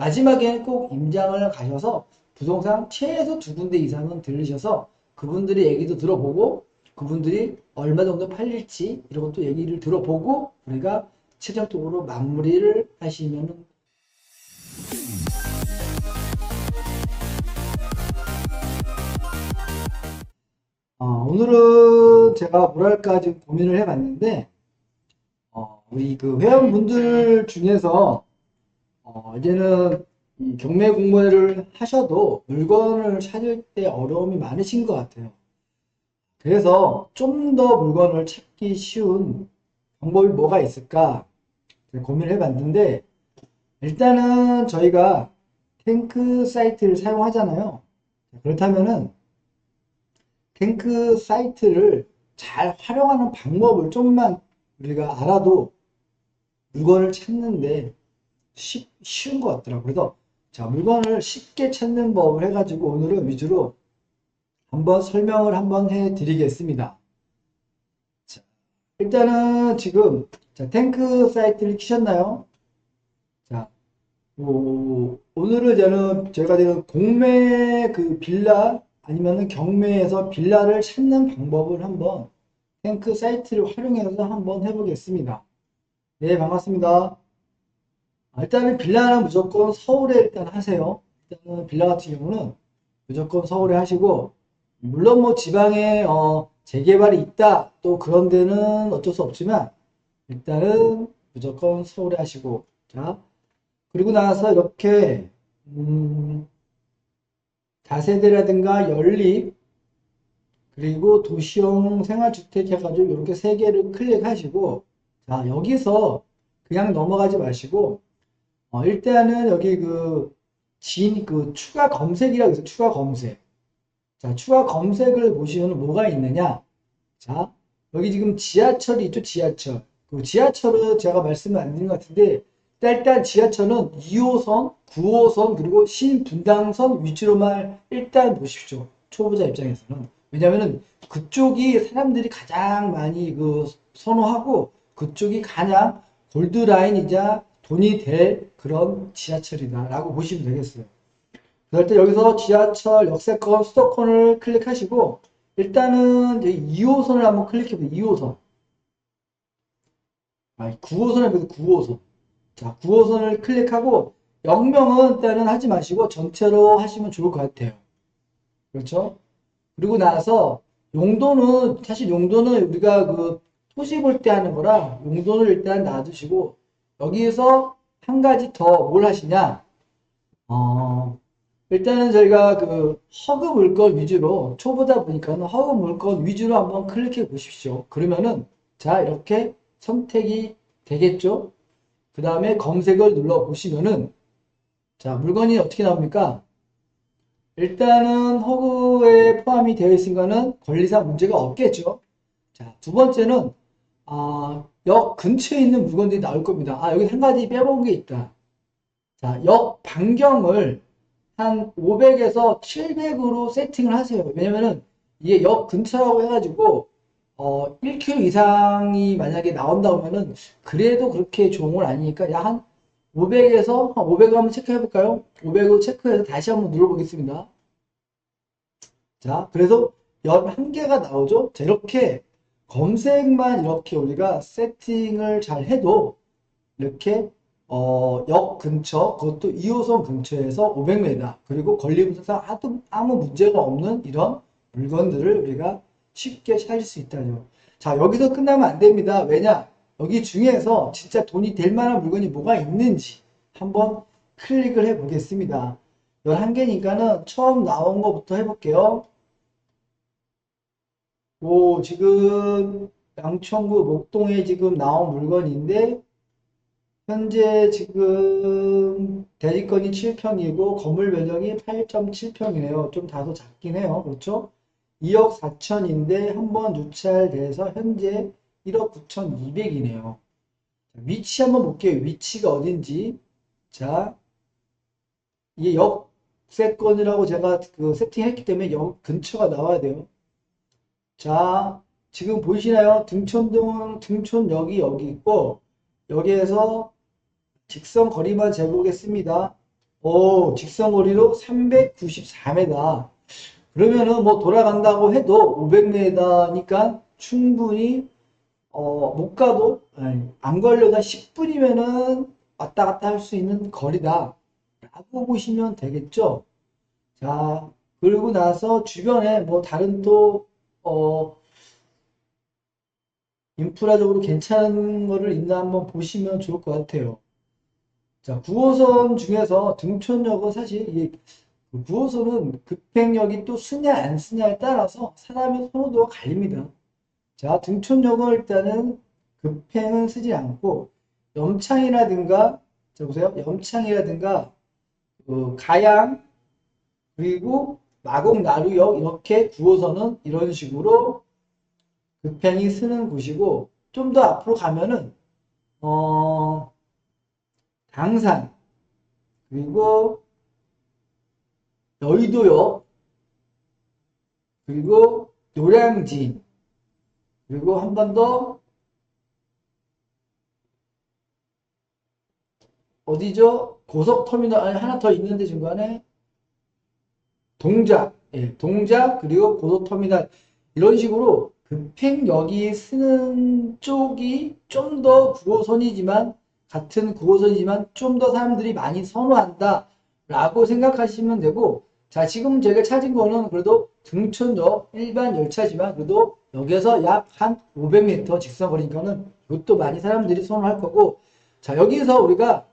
마지막에는 꼭 임장을 가셔서 부동산 최소 두 군데 이상은 들르셔서 그분들의 얘기도 들어보고 그분들이 얼마 정도 팔릴지 이런 것도 얘기를 들어보고 우리가 최종적으로 마무리를 하시면은 어, 오늘은 제가 뭐랄까 지금 고민을 해봤는데 어, 우리 그 회원분들 중에서 어, 이제는 이 경매 공부를 하셔도 물건을 찾을 때 어려움이 많으신 것 같아요. 그래서 좀 더 물건을 찾기 쉬운 방법이 뭐가 있을까 고민을 해봤는데 일단은 저희가 탱크 사이트를 사용하잖아요. 그렇다면은 탱크 사이트를 잘 활용하는 방법을 좀만 우리가 알아도 물건을 찾는데 쉽, 쉬운 것 같더라고요. 그래서 자, 물건을 쉽게 찾는 법을 해가지고 오늘은 위주로 한번 설명을 한번 해 드리겠습니다. 자, 일단은 지금 자, 탱크 사이트를 키셨나요? 자, 오, 오늘은 저는 제가 지금 공매 그 빌라 아니면은 경매에서 빌라를 찾는 방법을 한번 탱크 사이트를 활용해서 한번 해보겠습니다. 네, 반갑습니다. 아, 일단은 빌라는 무조건 서울에 일단 하세요. 일단은 빌라 같은 경우는 무조건 서울에 하시고, 물론 뭐 지방에 어, 재개발이 있다, 또 그런 데는 어쩔 수 없지만, 일단은 무조건 서울에 하시고, 자, 그리고 나서 이렇게, 음, 다세대라든가 연립, 그리고 도시형 생활주택 해가지고 이렇게 세 개를 클릭하시고, 자, 여기서 그냥 넘어가지 마시고, 어, 일단은 여기 그, 진, 그, 추가 검색이라고 해서 추가 검색. 자, 추가 검색을 보시면 뭐가 있느냐? 자, 여기 지금 지하철이 있죠, 지하철. 그 지하철은 제가 말씀을 안 드린 것 같은데, 일단 지하철은 2호선, 9호선, 그리고 신분당선 위주로만 일단 보십시오. 초보자 입장에서는. 왜냐면은 그쪽이 사람들이 가장 많이 그 선호하고, 그쪽이 가장 골드라인이자 돈이 될 그런 지하철이다라고 보시면 되겠어요. 그럴 때 여기서 지하철 역세권 수도권을 클릭하시고 일단은 이제 2호선을 한번 클릭해 보세요. 2호선. 아, 9호선에 비해서 9호선. 자, 9호선을 클릭하고 영명은 일단은 하지 마시고 전체로 하시면 좋을 것 같아요. 그렇죠? 그리고 나서 용도는 사실 용도는 우리가 그 토지 볼 때 하는 거라 용도를 일단 놔두시고 여기에서 한 가지 더 뭘 하시냐? 어, 일단은 저희가 그 허그 물건 위주로 초보다 보니까는 허그 물건 위주로 한번 클릭해 보십시오. 그러면은 자 이렇게 선택이 되겠죠? 그 다음에 검색을 눌러 보시면은 자 물건이 어떻게 나옵니까? 일단은 허그에 포함이 되어 있으니까는 권리상 문제가 없겠죠. 자 두 번째는 아, 역 근처에 있는 물건들이 나올 겁니다. 아, 여기 한 가지 빼먹은 게 있다. 자, 역 반경을 한 500에서 700으로 세팅을 하세요. 왜냐면은 이게 역 근처라고 해가지고 어, 1km 이상이 만약에 나온다 그러면은 그래도 그렇게 좋은 건 아니니까 약 한 500에서 한 500을 한번 체크해 볼까요? 500으로 체크해서 다시 한번 눌러보겠습니다. 자, 그래서 11개가 나오죠? 자, 이렇게 검색만 이렇게 우리가 세팅을 잘 해도 이렇게 어, 역 근처 그것도 2호선 근처에서 500m 그리고 권리분석상 아무, 아무 문제가 없는 이런 물건들을 우리가 쉽게 찾을 수 있다죠. 자 여기서 끝나면 안 됩니다. 왜냐 여기 중에서 진짜 돈이 될 만한 물건이 뭐가 있는지 한번 클릭을 해 보겠습니다. 11개니까는 처음 나온 거부터 해볼게요. 오, 지금 양천구 목동에 지금 나온 물건인데 현재 지금 대지권이 7평이고 건물 면적이 8.7평이네요. 좀 다소 작긴 해요. 그렇죠? 2억 4천인데 한 번 유찰돼서 현재 1억 9천2백이네요. 위치 한번 볼게요. 위치가 어딘지. 자, 이게 역세권이라고 제가 그 세팅했기 때문에 역 근처가 나와야 돼요. 자, 지금 보이시나요? 등촌동, 등촌역이 여기 있고, 여기에서 직선 거리만 재보겠습니다. 오, 직선 거리로 394m. 그러면은 뭐 돌아간다고 해도 500m니까 충분히 어, 못 가도 안 걸려도 10분이면은 왔다 갔다 할 수 있는 거리다. 라고 보시면 되겠죠. 자, 그러고 나서 주변에 뭐 다른 또, 어, 인프라적으로 괜찮은 거를 있나 한번 보시면 좋을 것 같아요. 자, 9호선 중에서 등촌역은 사실 이게 9호선은 급행역이 또 쓰냐 안 쓰냐에 따라서 사람의 선호도가 갈립니다. 자, 등촌역은 일단은 급행은 쓰지 않고 염창이라든가 자 보세요. 염창이라든가 그 가양 그리고 마곡 나루역 이렇게 9호선은 이런 식으로 급행이 쓰는 곳이고 좀 더 앞으로 가면은 어 당산 그리고 여의도역 그리고 노량진 그리고 한 번 더 어디죠? 고속터미널 하나 더 있는데 중간에 동작 예, 동작 그리고 고속터미널. 이런 식으로 급행역이 쓰는 쪽이 좀 더 9호선이지만 같은 9호선이지만 좀 더 사람들이 많이 선호한다 라고 생각하시면 되고 자 지금 제가 찾은 거는 그래도 등촌역 일반 열차지만 그래도 여기에서 약 한 500m 직선 거리니까는 이것도 많이 사람들이 선호할 거고 자 여기서 우리가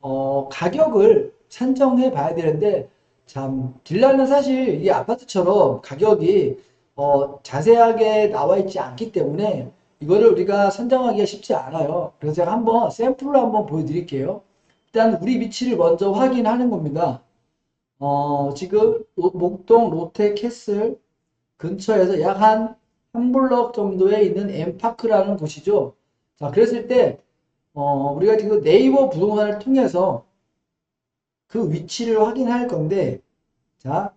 어, 가격을 산정해 봐야 되는데 참 딜라는 사실 이 아파트처럼 가격이 어, 자세하게 나와 있지 않기 때문에 이거를 우리가 선정하기가 쉽지 않아요. 그래서 제가 한번 샘플로 한번 보여드릴게요. 일단 우리 위치를 먼저 확인하는 겁니다. 어, 지금 로- 목동 롯데 캐슬 근처에서 약 한 한 블럭 정도에 있는 엠파크라는 곳이죠. 자, 그랬을 때 어, 우리가 지금 네이버 부동산을 통해서 그 위치를 확인할 건데, 자,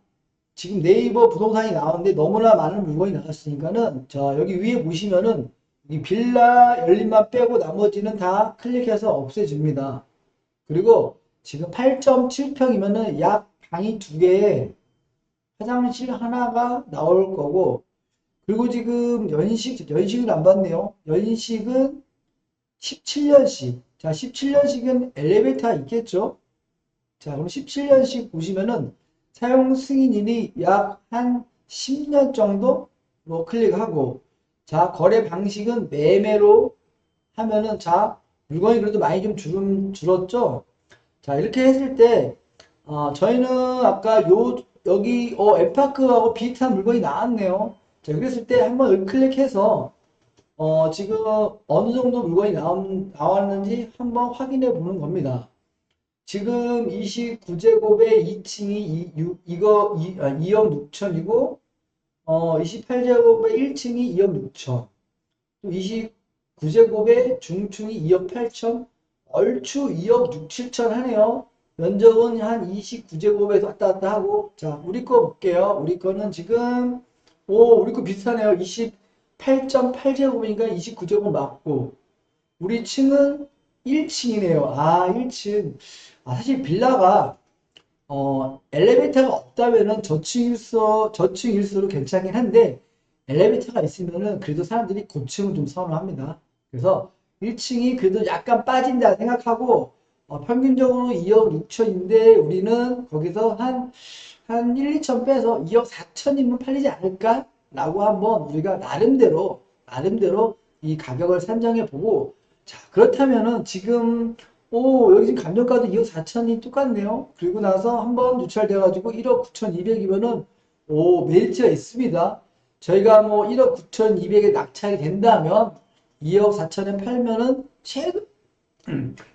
지금 네이버 부동산이 나왔는데 너무나 많은 물건이 나왔으니까는, 자, 여기 위에 보시면은 이 빌라 열림만 빼고 나머지는 다 클릭해서 없애줍니다. 그리고 지금 8.7평이면은 약 방이 두 개에 화장실 하나가 나올 거고, 그리고 지금 연식, 연식을 안 봤네요. 연식은 17년씩. 자, 17년씩은 엘리베이터가 있겠죠? 자, 그럼 17년씩 보시면은 사용 승인일이 약 한 10년 정도로 클릭하고, 자, 거래 방식은 매매로 하면은, 자, 물건이 그래도 많이 좀 줄, 줄었죠? 자, 이렇게 했을 때, 어, 저희는 아까 요, 여기, 어, 엠파크하고 비슷한 물건이 나왔네요. 자, 그랬을 때 한번 클릭해서, 어, 지금 어느 정도 물건이 나왔, 나왔는지 한번 확인해 보는 겁니다. 지금 29제곱에 2층이 이, 유- 이거 2, 아, 2억 6천이고, 어, 28제곱에 1층이 2억 6천, 또 29제곱에 중층이 2억 8천, 얼추 2억 6, 7천 하네요. 면적은 한 29제곱에서 왔다 갔다 하고, 자, 우리 거 볼게요. 우리 거는 지금, 오, 우리 거 비슷하네요. 28.8제곱이니까 29제곱 맞고, 우리 층은 1층이네요. 아, 1층. 아, 사실 빌라가 어, 엘리베이터가 없다면은 저층일수 저층일수록 괜찮긴 한데 엘리베이터가 있으면은 그래도 사람들이 고층을 좀 선호합니다. 그래서 1층이 그래도 약간 빠진다 생각하고 어, 평균적으로 2억 6천인데 우리는 거기서 한, 한 1, 2천 빼서 2억 4천이면 팔리지 않을까? 라고 한번 우리가 나름대로, 나름대로 이 가격을 산정해 보고 자, 그렇다면은 지금, 오, 여기 지금 감정가도 2억 4천이 똑같네요. 그리고 나서 한 번 유찰돼가지고 1억 9천2백이면은, 오, 메리트가 있습니다. 저희가 뭐 1억 9천2백에 낙찰이 된다면 2억 4천에 팔면은 최소,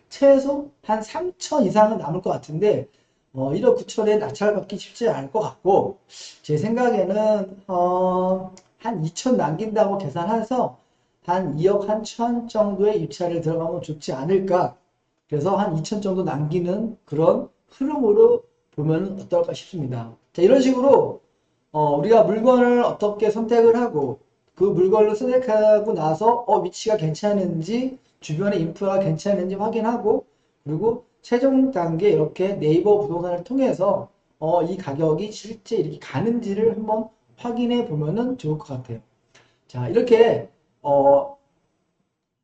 최소 한 3천 이상은 남을 것 같은데, 어, 1억 9천에 낙찰받기 쉽지 않을 것 같고, 제 생각에는, 어, 한 2천 남긴다고 계산해서 한 2억 한 천 정도의 입찰을 들어가면 좋지 않을까. 그래서 한 2천 정도 남기는 그런 흐름으로 보면 어떨까 싶습니다. 자, 이런 식으로 어, 우리가 물건을 어떻게 선택을 하고 그 물건을 선택하고 나서 어, 위치가 괜찮은지 주변의 인프라가 괜찮은지 확인하고 그리고 최종 단계 이렇게 네이버 부동산을 통해서 어, 이 가격이 실제 이렇게 가는지를 한번 확인해 보면은 좋을 것 같아요. 자, 이렇게 어,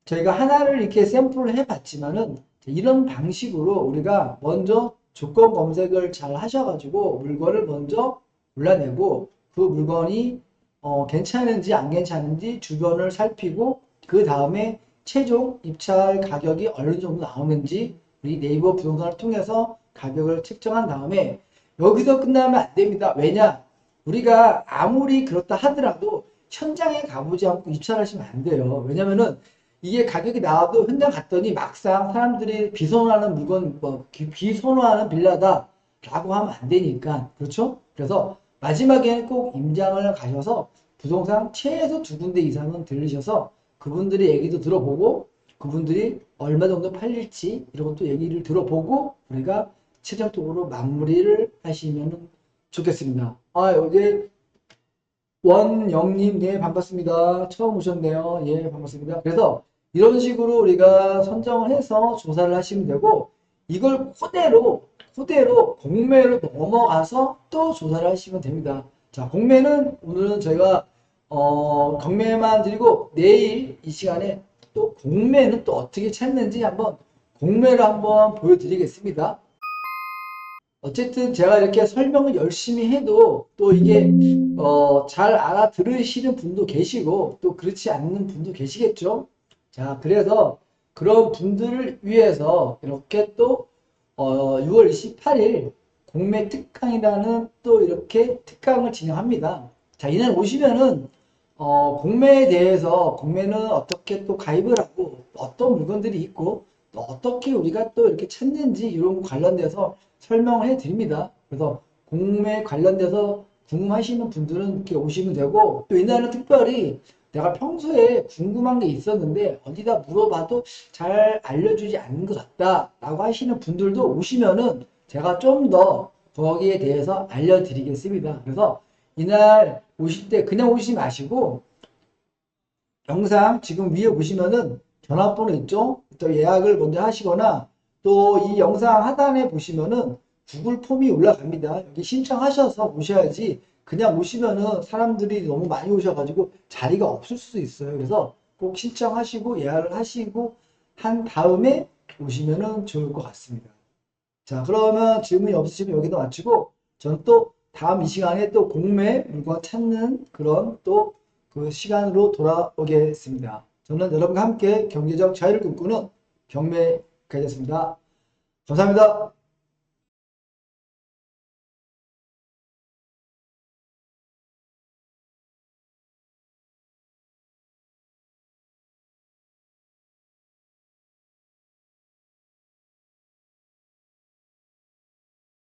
저희가 하나를 이렇게 샘플을 해봤지만은 이런 방식으로 우리가 먼저 조건 검색을 잘 하셔가지고 물건을 먼저 골라내고 그 물건이 어, 괜찮은지 안 괜찮은지 주변을 살피고 그 다음에 최종 입찰 가격이 어느 정도 나오는지 우리 네이버 부동산을 통해서 가격을 측정한 다음에 여기서 끝나면 안 됩니다. 왜냐? 우리가 아무리 그렇다 하더라도 현장에 가보지 않고 입찰 하시면 안 돼요. 왜냐면은 이게 가격이 나와도 현장 갔더니 막상 사람들이 비선호하는 물건, 뭐, 비- 비선호하는 빌라다라고 하면 안 되니까. 그렇죠? 그래서 마지막에는 꼭 임장을 가셔서 부동산 최소 두 군데 이상은 들르셔서 그분들의 얘기도 들어보고 그분들이 얼마 정도 팔릴지 이런 것도 얘기를 들어보고 우리가 최종적으로 마무리를 하시면 좋겠습니다. 아, 여기 원영님, 네, 반갑습니다. 처음 오셨네요. 예, 반갑습니다. 그래서 이런 식으로 우리가 선정을 해서 조사를 하시면 되고, 이걸 그대로, 그대로 공매로 넘어가서 또 조사를 하시면 됩니다. 자, 공매는 오늘은 저희가, 어, 경매만 드리고, 내일 이 시간에 또 공매는 또 어떻게 찾는지 한번 공매를 한번 보여드리겠습니다. 어쨌든 제가 이렇게 설명을 열심히 해도 또 이게 어, 잘 알아들으시는 분도 계시고 또 그렇지 않는 분도 계시겠죠. 자, 그래서 그런 분들을 위해서 이렇게 또 어, 6월 28일 공매 특강이라는 또 이렇게 특강을 진행합니다. 자, 이날 오시면은 어, 공매에 대해서 공매는 어떻게 또 가입을 하고 어떤 물건들이 있고 또 어떻게 우리가 또 이렇게 찾는지 이런 거 관련돼서 설명을 해 드립니다. 그래서 공매 관련돼서 궁금하시는 분들은 이렇게 오시면 되고 또 이날은 특별히 내가 평소에 궁금한 게 있었는데 어디다 물어봐도 잘 알려주지 않는 것 같다 라고 하시는 분들도 오시면은 제가 좀 더 거기에 대해서 알려드리겠습니다. 그래서 이날 오실 때 그냥 오시지 마시고 영상 지금 위에 보시면은 전화번호 있죠? 또 예약을 먼저 하시거나 또 이 영상 하단에 보시면은 구글 폼이 올라갑니다. 여기 신청하셔서 오셔야지 그냥 오시면은 사람들이 너무 많이 오셔가지고 자리가 없을 수도 있어요. 그래서 꼭 신청하시고 예약을 하시고 한 다음에 오시면은 좋을 것 같습니다. 자, 그러면 질문이 없으시면 여기도 마치고 전또 다음 이 시간에 또 공매 물건 찾는 그런 또 그 시간으로 돌아오겠습니다. 저는 여러분과 함께 경제적 자유를 꿈꾸는 경매 가겠습니다. 감사합니다.